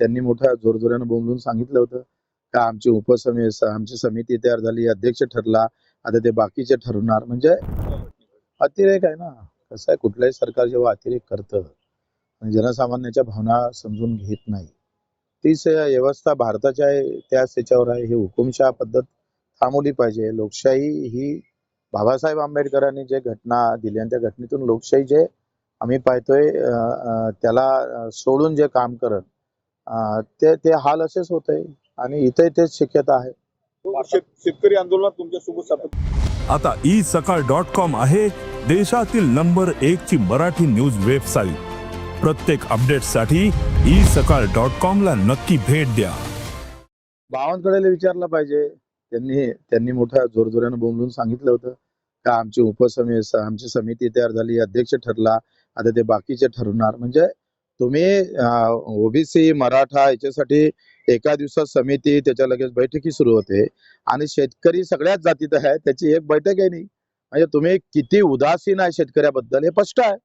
त्यांनी मोठ्या जोरजोरानं बोंबलून सांगितलं होतं का आमची उपसमी आमची समिती तयार झाली अध्यक्ष ठरला आता ते बाकीचे ठरवणार. म्हणजे अतिरेक आहे ना. कसं आहे कुठलंही सरकार जेव्हा अतिरेक करतं आणि जनसामान्याच्या भावना समजून घेत नाही तीच व्यवस्था भारताच्या आहे त्याच त्याच्यावर आहे. ही हुकुमशाह पद्धत थांबवली पाहिजे. लोकशाही ही बाबासाहेब आंबेडकरांनी जे घटना दिली आणि त्या घटनेतून लोकशाही जे आम्ही पाहतोय त्याला सोडून जे काम करत ते ते हाल असेच होत आहे आणि इथे तेच शक्यता आहे. शेत- शेतकरी आंदोलनात तुमच्यासोबत सातत्य आता ई सकाळ डॉट कॉम आहे देशातील नंबर एक ची मराठी न्यूज वेबसाईट. प्रत्येक अपडेटसाठी ई सकाळ डॉट कॉम ला नक्की भेट द्या. बावनकडेला विचारलं पाहिजे. त्यांनी त्यांनी मोठ्या जोरजोऱ्यानं बोंबलून सांगितलं होतं. का आमची उपसमी आमची समिती तयार झाली अध्यक्ष ठरला आता ते बाकीचे ठरवणार. म्हणजे तुम्ही ओबीसी मराठा याच्यासाठी एका दिवसात समिती त्याच्या लगेच बैठकी सुरू होते. आणि शेतकरी सगळ्याच जातीत आहे त्याची एक बैठक आहे नाही म्हणजे तुम्ही किती उदासीन आहे शेतकऱ्याबद्दल हे स्पष्ट आहे.